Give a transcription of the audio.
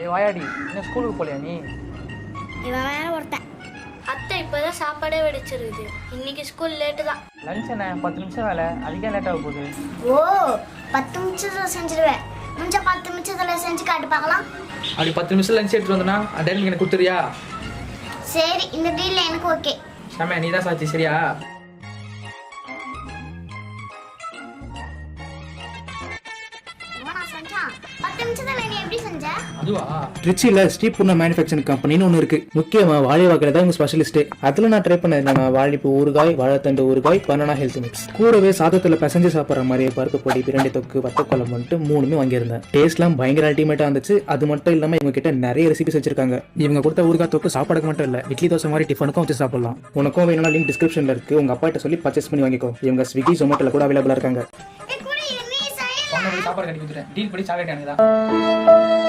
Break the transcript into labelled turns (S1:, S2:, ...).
S1: ஏ வாயாடி. இன்னும் ஸ்கூலுக்கு போகலையா நீ?
S2: இவன் வேற ஒருத்தன்.
S3: அத்தை இப்போதான் சாப்பாடே வெடிச்சிருக்குது. இன்னைக்கு ஸ்கூல் லேட்டு தான்.
S1: லஞ்ச் என்ன? பத்து நிமிஷம் வேலை. அதுக்கே லேட் ஆக போகுது?
S2: ஓ பத்து நிமிஷத்துல செஞ்சிருவேன். முடிஞ்ச பத்து நிமிஷத்துல செஞ்சு காட்டு பார்க்கலாம்.
S1: அப்படி பத்து நிமிஷம் லஞ்ச் எடுத்துட்டு வந்தனா அந்த டைம் எனக்கு கொடுத்துறியா?
S2: சரி இந்த டீல் எனக்கு ஓகே
S1: ஷாமே நீ தான் சாட்சி சரியா?
S2: நான் செஞ்சான். பத்து நிமிஷத்துல
S4: ட்ரிச்சியில் ஸ்ரீபூர்ணா மேனுஃபேக்சரிங் கம்பெனின்னு ஒன்று இருக்கு. முக்கியமாக வாழை வகையில் தான் இவங்க ஸ்பெஷலிஸ்ட்டு அதில் நான் ட்ரை பண்ணது நம்ம வாழைப்பு ஊறுகாய் வாழைத்தண்டு ஊறுகாய் பனானா ஹெல்த் மிக்ஸ் கூடவே சாதத்தில் பிசைஞ்சு சாப்பிட்ற மாதிரி பருப்பு பொடி பிரண்டி தொக்கு வத்தக்குழம்பு வந்துட்டு மூணுமே வாங்கியிருந்தேன். டேஸ்ட்லாம் பயங்கர அல்டிமேட்டாக இருந்துச்சு. அது மட்டும் இல்லாமல் இவங்க கிட்ட நிறைய ரெசிபிஸ் வச்சிருக்காங்க. இவங்க கொடுத்த ஊறுகாய் தொக்கு சாப்பாடுக்கு மட்டும் இல்லை இட்லி தோசை மாதிரி டிஃபனுக்கும் வச்சு சாப்பிடலாம். உனக்கும் வேணும்னா லிங்க் டிஸ்கிரிப்ஷனில் இருக்கு. உங்க அப்பாட்ட சொல்லி பர்ச்சேஸ் பண்ணி வாங்கிக்கோ. இவங்க ஸ்விக்கி ஜொமேட்டோல கூட அவைலபிளாக இருக்காங்க.
S1: சாப்பாடு கட்டி கொடுத்துட்டேன். டீல் படி சாக்லேட் எனக்கு தான்.